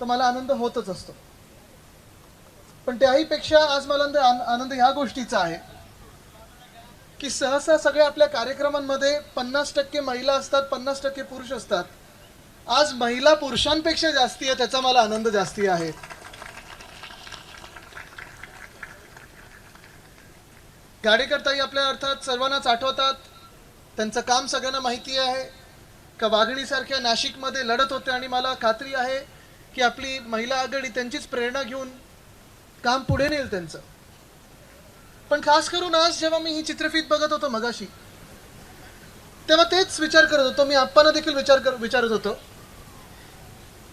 तर मला आनंद होतच असतो. पण त्याहीपेक्षा आज मला आनंद- ह्या गोष्टीचा आहे की सहसा सगळ्या आपल्या कार्यक्रमांमध्ये पन्नास टक्के महिला असतात पन्नास टक्के पुरुष असतात. आज महिला पुरुषांपेक्षा जास्ती आहे त्याचा मला आनंद जास्ती आहे. गाडेकरताई आपल्या अर्थात सर्वांनाच आठवतात. त्यांचं काम सगळ्यांना माहिती आहे. का वाघणीसारख्या नाशिकमध्ये लढत होते आणि मला खात्री आहे की आपली महिला आघाडी त्यांचीच प्रेरणा घेऊन काम पुढे नेईल त्यांचं. पण खास करून आज जेव्हा मी ही चित्रफित बघत होतो मगाशी तेव्हा तेच विचार करत होतो मी आप्पांना देखील विचार कर विचारत होतो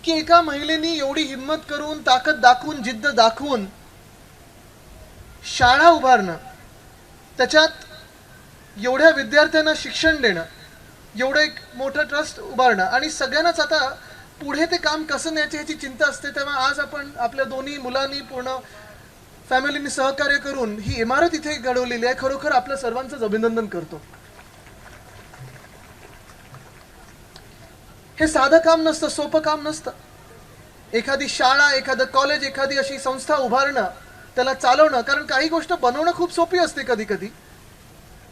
की एका महिलेनी एवढी हिंमत करून ताकद दाखवून जिद्द दाखवून शाळा उभारणं त्याच्यात एवढ्या विद्यार्थ्यांना शिक्षण देणं एवढं एक मोठं ट्रस्ट उभारणं आणि सगळ्यांनाच आता पुढे ते काम कसं न्यायचं ह्याची चिंता असते तेव्हा आज आपण आपल्या दोन्ही मुलांनी पूर्ण फॅमिलीनी सहकार्य करून ही इमारत इथे घडवलेली आहे खरोखर आपल्या सर्वांचंच अभिनंदन करतो. हे साधं काम नसतं सोपं काम नसतं. एखादी शाळा एखादं कॉलेज एखादी अशी संस्था उभारणं त्याला चालवणं कारण काही गोष्ट बनवणं खूप सोपी असते कधी कधी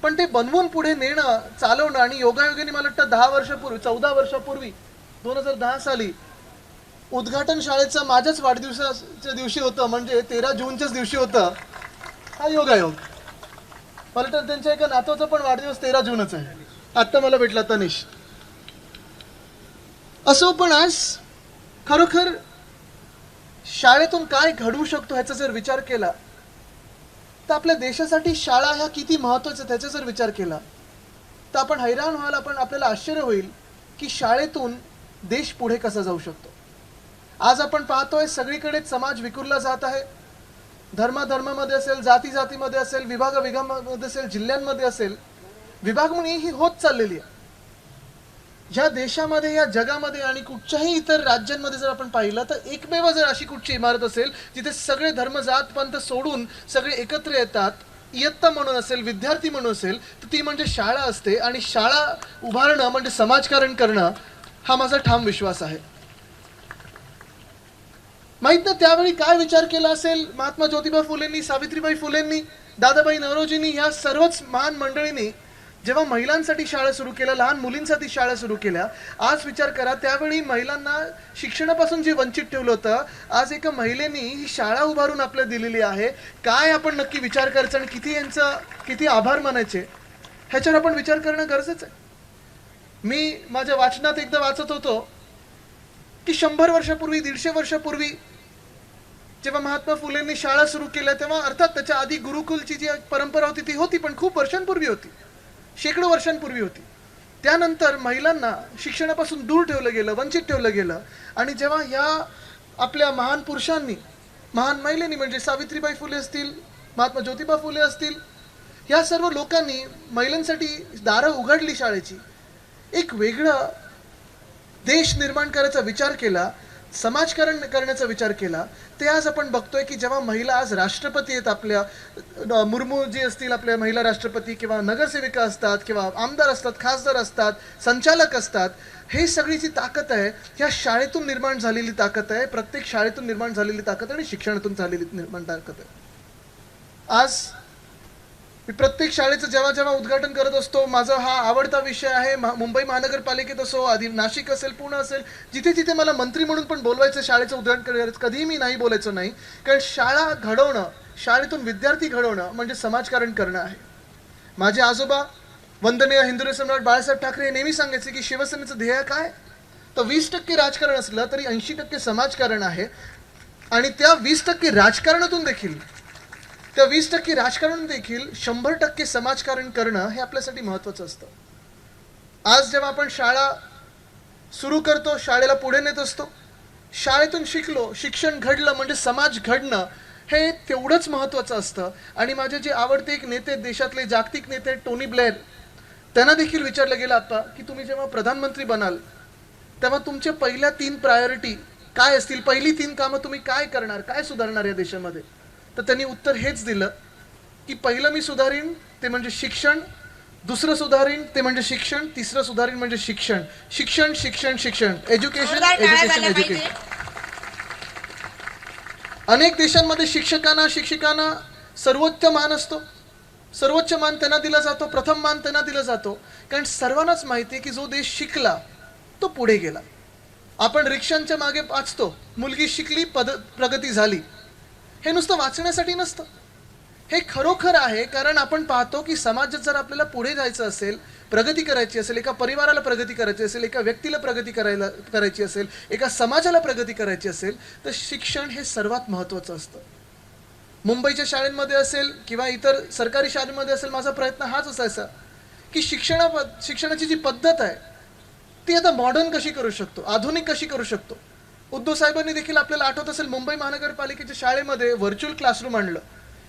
पण ते बनवून पुढे नेणं चालवणं आणि योगायोगाने मला वाटतं दहा वर्षापूर्वी चौदा वर्षापूर्वी दोन हजार दहा साली उद्घाटन शाळेचं माझ्याच वाढदिवसाच्या दिवशी होतं म्हणजे तेरा जूनच्याच दिवशी होतं. हा योगायोग. मला त्यांच्या एका नातवाचा पण वाढदिवस तेरा जूनच आहे. आत्ता मला भेटला तनिष. असो पण आज खरोखर शाळेतून काय घडवू शकतो ह्याचा जर विचार केला तर आपल्या देशासाठी शाळा ह्या किती महत्त्वाच्या त्याचा जर विचार केला तर आपण हैराण व्हाल आपण आपल्याला आश्चर्य होईल की शाळेतून देश पुढे कसा जाऊ शकतो? आज आपण पाहतोय सगळीकडे समाज विखुरला जात आहे. धर्माधर्मामध्ये असेल जाती जातीमध्ये असेल विभाग विभागामध्ये असेल जिल्ह्यांमध्ये असेल विभागणी ही होत चाललेली आहे. ज्या देशामध्ये या जगामध्ये आणि कुठच्याही इतर राज्यांमध्ये जर आपण पाहिलं तर एकमेव जर अशी कुठची इमारत असेल जिथे सगळे धर्म जात पंथ सोडून सगळे एकत्र येतात इयत्ता म्हणून असेल विद्यार्थी म्हणून असेल तर ती म्हणजे शाळा असते. आणि शाळा उभारणं म्हणजे समाजकारण करणं हा माझा ठाम विश्वास आहे. माहीत ना त्यावेळी काय विचार केला असेल? महात्मा ज्योतिबा फुलेंनी सावित्रीबाई फुलेंनी दादाबाई नवरोजींनी या सर्वच महान मंडळींनी जेव्हा महिलांसाठी शाळा सुरू केल्या लहान मुलींसाठी शाळा सुरू केल्या आज विचार करा त्यावेळी महिलांना शिक्षणापासून जे वंचित ठेवलं होतं आज एका महिलेनी ही शाळा उभारून आपल्या दिलेली आहे. काय आपण नक्की विचार करायचा आणि किती यांचा किती आभार मानायचे? ह्याच्यावर आपण विचार करणं गरजेचं आहे. मी माझ्या वाचनात एकदा वाचत होतो की शंभर वर्षापूर्वी दीडशे वर्षापूर्वी जेव्हा महात्मा फुलेंनी शाळा सुरू केल्या तेव्हा अर्थात त्याच्या आधी गुरुकुलची जी परंपरा होती ती होती पण खूप वर्षांपूर्वी होती. शेकडो वर्षांपूर्वी होती. त्यानंतर महिलांना शिक्षणापासून दूर ठेवलं गेलं वंचित ठेवलं गेलं. आणि जेव्हा ह्या आपल्या महान पुरुषांनी महान महिलेनी म्हणजे सावित्रीबाई फुले असतील महात्मा ज्योतिबा फुले असतील ह्या सर्व लोकांनी महिलांसाठी दारं उघडली शाळेची. एक वेगळं देश निर्माण करायचा विचार केला समाजकारण करण्याचा विचार केला ते आज आपण बघतोय की जेव्हा महिला आज राष्ट्रपती आहेत आपल्या मुर्मू जी असतील आपल्या महिला राष्ट्रपती किंवा नगरसेविका असतात किंवा आमदार असतात खासदार असतात संचालक असतात हे सगळी जी ताकद आहे ह्या शाळेतून निर्माण झालेली ताकद आहे प्रत्येक शाळेतून निर्माण झालेली ताकद आणि शिक्षणातून झालेली निर्माण ताकद आहे. आज मी प्रत्येक शाळेचं जेव्हा जेव्हा उद्घाटन करत असतो माझा हा आवडता विषय आहे मुंबई महानगरपालिकेत असो आधी नाशिक असेल पुणे असेल जिथे जिथे मला मंत्री म्हणून पण बोलवायचं शाळेचं उद्घाटन करायचं कधीही मी नाही बोलायचं नाही. कारण शाळा घडवणं शाळेतून विद्यार्थी घडवणं म्हणजे समाजकारण करणं आहे. माझे आजोबा वंदनीय हिंदू सम्राट बाळासाहेब ठाकरे हे नेहमी सांगायचे की शिवसेनेचं ध्येय काय? तर वीस टक्के राजकारण असलं तरी ऐंशी टक्के समाजकारण आहे. आणि त्या वीस टक्के राजकारणातून देखील त्या वीस टक्के राजकारण देखील शंभर टक्के समाजकारण करणं हे आपल्यासाठी महत्वाचं असतं. आज जेव्हा आपण शाळा सुरू करतो शाळेला पुढे नेत असतो शाळेतून शिकलो शिक्षण घडलं म्हणजे समाज घडणं हे तेवढंच महत्वाचं असतं. आणि माझे जे आवडते एक नेते देशातले जागतिक नेते आहेत, टोनी ब्लेअर त्यांना देखील विचारलं गेलं आता की तुम्ही जेव्हा प्रधानमंत्री बनाल तेव्हा तुमच्या पहिल्या तीन प्रायोरिटी काय असतील? पहिली तीन कामं तुम्ही काय करणार? काय सुधारणार या देशामध्ये? तर त्यांनी उत्तर हेच दिलं की पहिलं मी सुधारीन ते म्हणजे शिक्षण दुसरं सुधारीन ते म्हणजे शिक्षण तिसरं सुधारीन म्हणजे शिक्षण. शिक्षण शिक्षण शिक्षण. एज्युकेशन एज्युकेशन एज्युकेशन अनेक देशांमध्ये शिक्षकांना शिक्षिकांना सर्वोच्च मान असतो. सर्वोच्च मान त्यांना दिला जातो प्रथम मान त्यांना दिला जातो. कारण सर्वांनाच माहिती आहे की जो देश शिकला तो पुढे गेला. आपण रिक्षांच्या मागे वाचतो मुलगी शिकली पद प्रगती झाली. हे नुसतं वाचण्यासाठी नसतं. हे खरोखर आहे कारण आपण पाहतो की समाजात जर आपल्याला पुढे जायचं असेल प्रगती करायची असेल एका परिवाराला प्रगती करायची असेल एका व्यक्तीला प्रगती करायला करायची असेल एका समाजाला प्रगती करायची असेल तर शिक्षण हे सर्वात महत्त्वाचं असतं. मुंबईच्या शाळेंमध्ये असेल किंवा इतर सरकारी शाळेमध्ये असेल माझा प्रयत्न हाच असायचा की शिक्षणा शिक्षणाची जी पद्धत आहे ती आता मॉडर्न कशी करू शकतो? आधुनिक कशी करू शकतो? उद्धव साहेबांनी देखील आपल्याला आठवत असेल मुंबई महानगरपालिकेच्या शाळेमध्ये व्हर्च्युअल क्लासरूम आणलं.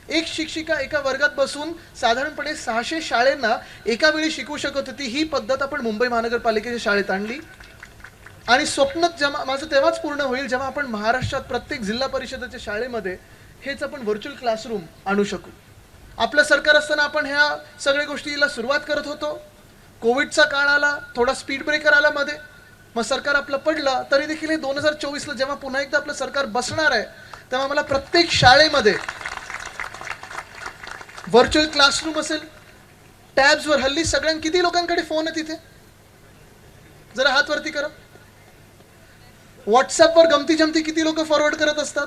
एक शिक्षिका एका वर्गात बसून साधारणपणे सहाशे शाळेंना एका वेळी शिकवू शकत होती. ही पद्धत आपण मुंबई महानगरपालिकेच्या शाळेत आणली. आणि स्वप्न जेव्हा माझं तेव्हाच पूर्ण होईल जेव्हा आपण महाराष्ट्रात प्रत्येक जिल्हा परिषदेच्या शाळेमध्ये हेच आपण व्हर्च्युअल क्लासरूम आणू शकू. आपलं सरकार असताना आपण ह्या सगळ्या गोष्टीला सुरुवात करत होतो. कोविडचा काळ आला थोडा स्पीड ब्रेकर आला मध्ये. मग सरकार आपलं पडलं तरी देखील हे दोन हजार चोवीसला जेव्हा पुन्हा एकदा आपलं सरकार बसणार आहे तेव्हा मला प्रत्येक शाळेमध्ये व्हर्च्युअल क्लासरूम असेल टॅब्सवर हल्ली सगळ्यां किती लोकांकडे फोन आहे तिथे जरा हात वरती करा. व्हॉट्सअपवर गमती जमती किती लोक फॉरवर्ड करत असतात?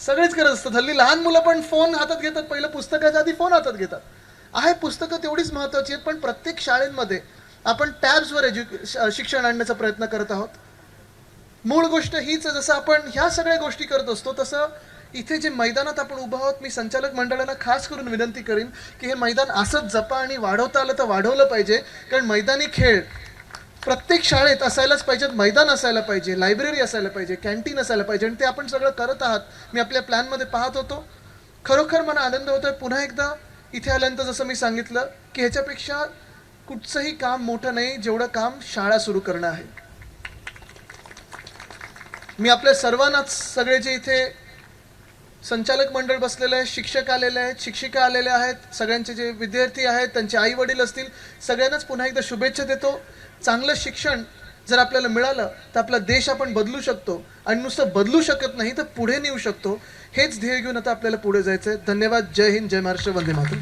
सगळेच करत असतात. हल्ली लहान मुलं पण फोन हातात घेतात. पहिलं पुस्तकाच्या आधी फोन हातात घेतात. आहे पुस्तकं तेवढीच महत्वाची आहेत पण प्रत्येक शाळेमध्ये आपण टॅब्सवर एज्यु शिक्षण आणण्याचा प्रयत्न करत आहोत. मूळ गोष्ट हीच जसं आपण ह्या सगळ्या गोष्टी करत असतो तसं इथे जे मैदानात आपण उभं आहोत मी संचालक मंडळाला खास करून विनंती करीन की हे मैदान असंच जपा आणि वाढवता आलं तर वाढवलं पाहिजे कारण मैदानी खेळ प्रत्येक शाळेत असायलाच पाहिजेत मैदान असायला पाहिजे लायब्ररी असायला पाहिजे कॅन्टीन असायला पाहिजे आणि ते आपण सगळं करत आहात. मी आपल्या प्लॅनमध्ये पाहत होतो. खरोखर मला आनंद होतोय पुन्हा एकदा इथे आल्यानंतर जसं मी सांगितलं की ह्याच्यापेक्षा कुठचंही काम मोठं नाही जेवढं काम शाळा सुरू करणं आहे. मी आपल्या सर्वांनाच सगळे जे इथे संचालक मंडळ बसलेलं आहे शिक्षक आलेले आहेत शिक्षिका आलेल्या आहेत सगळ्यांचे जे विद्यार्थी आहेत त्यांचे आई वडील असतील सगळ्यांनाच पुन्हा एकदा शुभेच्छा देतो. चांगलं शिक्षण जर आपल्याला मिळालं तर आपला देश आपण बदलू शकतो. आणि नुसतं बदलू शकत नाही तर पुढे नेऊ शकतो. हेच ध्येय घेऊन आता आपल्याला पुढे जायचं आहे धन्यवाद. जय हिंद. जय महाराष्ट्र. वंदे मातरम.